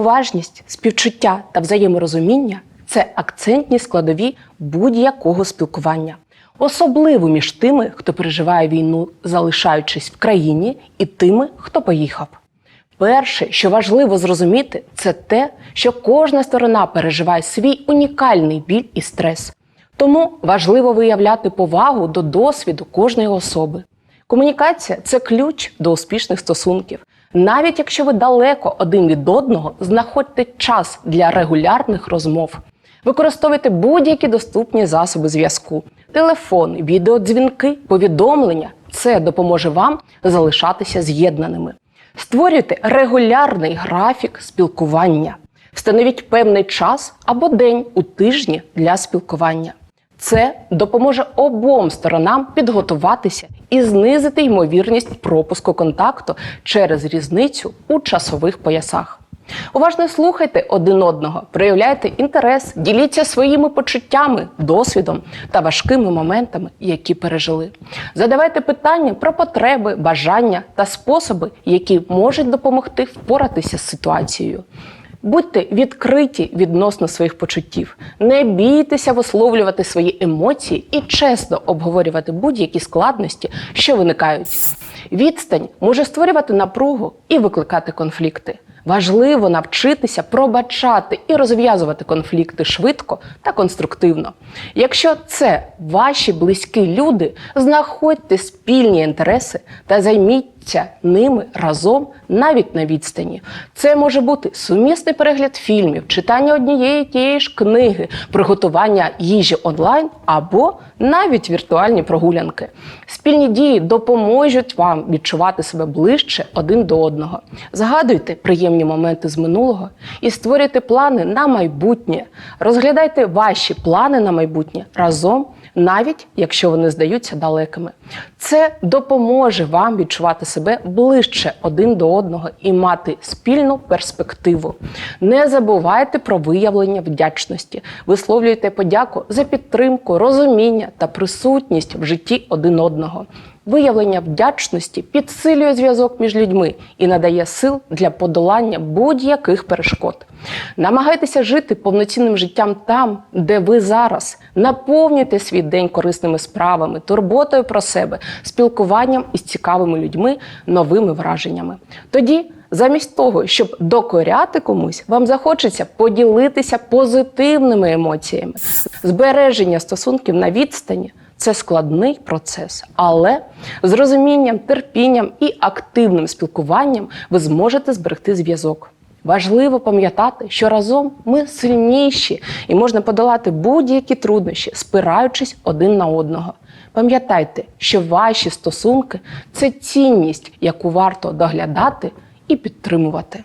Уважність, співчуття та взаєморозуміння це акцентні складові будь-якого спілкування, особливо між тими, хто переживає війну, залишаючись в країні, і тими, хто поїхав. Перше, що важливо зрозуміти, це те, що кожна сторона переживає свій унікальний біль і стрес. Тому важливо виявляти повагу до досвіду кожної особи. Комунікація це ключ до успішних стосунків. Навіть якщо ви далеко один від одного, знаходьте час для регулярних розмов. Використовуйте будь-які доступні засоби зв'язку: телефон, відеодзвінки, повідомлення. Це допоможе вам залишатися з'єднаними. Створюйте регулярний графік спілкування. Встановіть певний час або день у тижні для спілкування. Це допоможе обом сторонам підготуватися і знизити ймовірність пропуску контакту через різницю у часових поясах. Уважно слухайте один одного, проявляйте інтерес, діліться своїми почуттями, досвідом та важкими моментами, які пережили. Задавайте питання про потреби, бажання та способи, які можуть допомогти впоратися з ситуацією. Будьте відкриті відносно своїх почуттів, не бійтеся висловлювати свої емоції і чесно обговорювати будь-які складності, що виникають. Відстань може створювати напругу і викликати конфлікти. Важливо навчитися пробачати і розв'язувати конфлікти швидко та конструктивно. Якщо це ваші близькі люди, знаходьте спільні інтереси та займіться ними разом навіть на відстані. Це може бути сумісний перегляд фільмів, читання однієї тієї ж книги, приготування їжі онлайн або навіть віртуальні прогулянки. Спільні дії допоможуть вам відчувати себе ближче один до одного. Згадуйте приємні моменти з минулого і створюйте плани на майбутнє. Розглядайте ваші плани на майбутнє разом, навіть якщо вони здаються далекими. Це допоможе вам відчувати себе ближче один до одного і мати спільну перспективу. Не забувайте про виявлення вдячності, висловлюйте подяку за підтримку, розуміння та присутність в житті один одного. Виявлення вдячності підсилює зв'язок між людьми і надає сил для подолання будь-яких перешкод. Намагайтеся жити повноцінним життям там, де ви зараз. Наповнюйте свій день корисними справами, турботою про себе, спілкуванням із цікавими людьми, новими враженнями. Тоді Замість того, щоб докоряти комусь, вам захочеться поділитися позитивними емоціями. Збереження стосунків на відстані це складний процес, але з розумінням, терпінням і активним спілкуванням ви зможете зберегти зв'язок. Важливо пам'ятати, що разом ми сильніші і можна подолати будь-які труднощі, спираючись один на одного. Пам'ятайте, що ваші стосунки це цінність, яку варто доглядати і підтримувати.